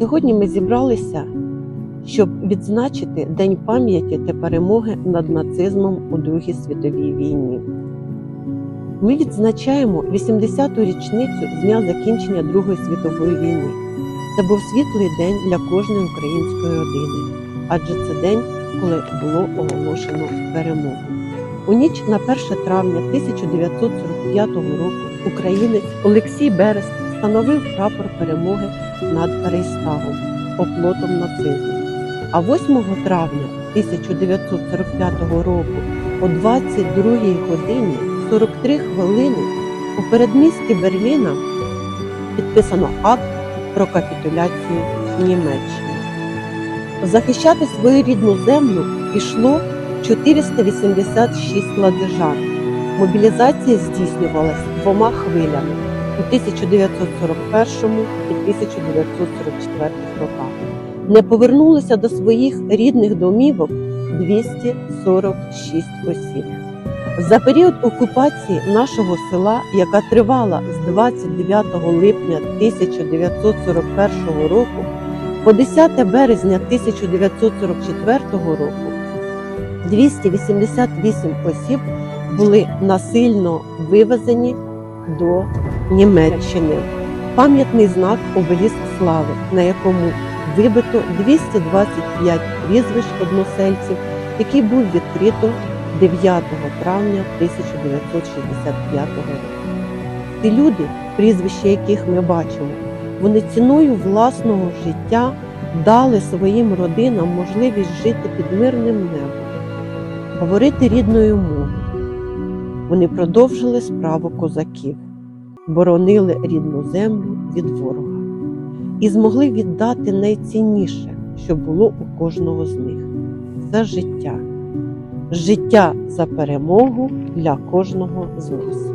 Сьогодні ми зібралися, щоб відзначити День пам'яті та перемоги над нацизмом у Другій світовій війні. Ми відзначаємо 80-ту річницю з дня закінчення Другої світової війни. Це був світлий день для кожної української родини, адже це день, коли було оголошено перемогу. У ніч на 1 травня 1945 року українець Олексій Берест встановив прапор перемоги над Рейхстагом, оплотом нацизму. А 8 травня 1945 року о 22 годині 43 хвилини у передмісті Берліна підписано акт про капітуляцію Німеччини. Захищати свою рідну землю пішло 486 ладижан. Мобілізація здійснювалася двома хвилями у 1941 і 1944 роках. Не повернулися до своїх рідних домівок 246 осіб. За період окупації нашого села, яка тривала з 29 липня 1941 року по 10 березня 1944 року, 288 осіб були насильно вивезені до Німеччини. Пам'ятний знак обеліск слави, на якому вибито 225 прізвищ односельців, який був відкрито 9 травня 1965 року. Ці люди, прізвища яких ми бачимо, вони ціною власного життя дали своїм родинам можливість жити під мирним небом, говорити рідною мовою. Вони продовжили справу козаків, боронили рідну землю від ворога і змогли віддати найцінніше, що було у кожного з них це життя. Життя за перемогу для кожного з нас.